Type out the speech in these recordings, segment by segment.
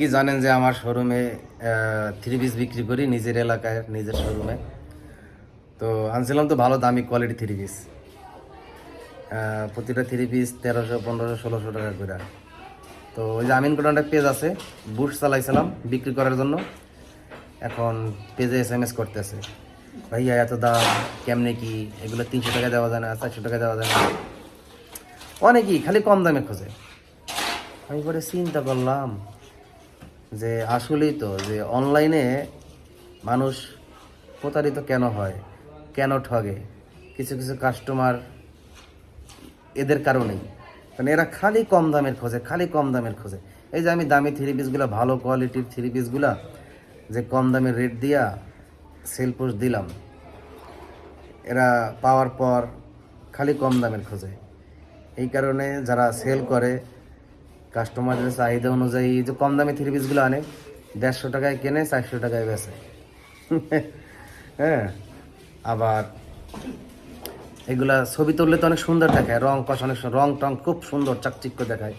কি জানেন যে আমার শোরুমে থ্রি পিস বিক্রি করি নিজের এলাকায় নিজের শোরুমে তো আনছিলাম তো ভালো দামি কোয়ালিটি থ্রি পিস প্রতিটা থ্রি পিস তেরোশো, পনেরোশো, ষোলোশো টাকা করে। তো ওই যে আমিন কোটানটা পেজ আছে বুট চালাইছিলাম বিক্রি করার জন্য। এখন পেজে এস এম এস করতেছে। ভাইয়া, এত দাম, কেমনে কি? এগুলো তিনশো টাকা দেওয়া যায় না, চারশো টাকা দেওয়া যায় না। অনেকই খালি কম দামে খোঁজে। আমি পরে চিন্তা করলাম যে আসলেই তো যে অনলাইনে মানুষ প্রতারিত কেন হয়? কেন ঠগে? কিছু কিছু কাস্টমার এদের কারণেই। কারণ এরা খালি কম দামের খোঁজে, খালি কম দামের খোঁজে। এই যে আমি দামি থ্রি পিসগুলো ভালো কোয়ালিটির থ্রি পিসগুলা যে কম দামের রেট দিয়া সেল পোস্ট দিলাম, এরা পাওয়ার পর খালি কম দামের খোঁজে। এই কারণে যারা সেল করে কাস্টমারদের চাহিদা অনুযায়ী যে কম দামি থ্রি পিসগুলো আনে, দেড়শো টাকায় কেনে, চারশো টাকায় বেচে। হ্যাঁ আবার এগুলা ছবি তুললে তো অনেক সুন্দর দেখায়, রং কষ অনেক রং টং খুব সুন্দর, চাকচিক্য দেখায়।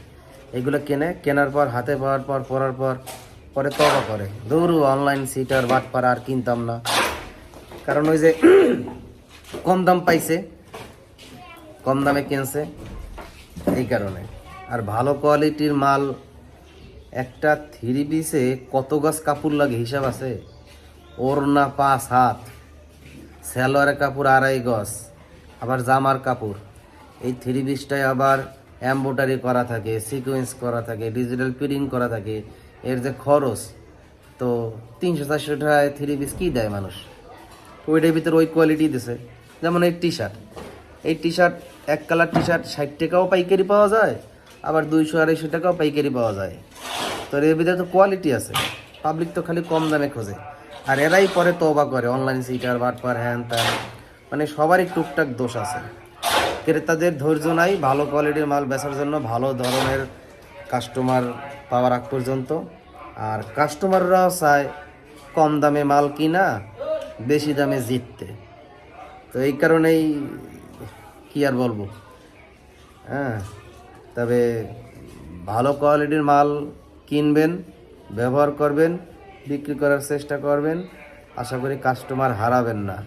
এগুলো কেনে, কেনার পর, হাতে পাওয়ার পর, পরার পর, পরে তবা করে। দৌড়ু অনলাইন সিটার বাটপার আর কিনতাম না। কারণ ওই যে কম দাম পাইছে, কম দামে কিনছে, এই কারণে। আর ভালো কোয়ালিটির মাল, একটা থ্রি পিসে কত গাছ কাপড় লাগে হিসাব আছে? ওর না পাঁচ হাত স্যালোয়ারের কাপড় আড়াই গজ, আবার জামার কাপড়। এই থ্রি পিসটায় আবার এম্বোটারি করা থাকে সিকোয়েন্স করা থাকে ডিজিটাল প্রিন্ট করা থাকে। এর যে খরচ, তো তিনশো চারশো টাকায় থ্রি পিস কী দেয় মানুষ? ওইটার ভিতরে ওই কোয়ালিটি দিছে। যেমন এই টি শার্ট এই টি শার্ট এক কালার টি শার্ট ষাট টাকাও পাইকারি পাওয়া যায় আবার দুইশো আড়াইশো টাকাও পাইকারি পাওয়া যায়। তো এর ভিতরে তো কোয়ালিটি আছে। পাবলিক তো খালি কম দামে খোঁজে। আর এরাই পরে তবা করে অনলাইন সিটার বাটপার হ্যান ত্যান মানে সবারই টুকটাক দোষ আছে। ক্রেতাদের ধৈর্য নাই, ভালো কোয়ালিটির মাল বেচার জন্য, ভালো ধরনের কাস্টমার পাওয়ার আগ পর্যন্ত। আর কাস্টমাররাও চায় কম দামে মাল কিনা, বেশি দামে জিততে। তো এই কারণেই কি আর বলব? হ্যাঁ। তবে ভালো কোয়ালিটির মাল কিনবেন, ব্যবহার করবেন, বিক্রি করার চেষ্টা করবেন, আশা করি কাস্টমার হারাবেন না।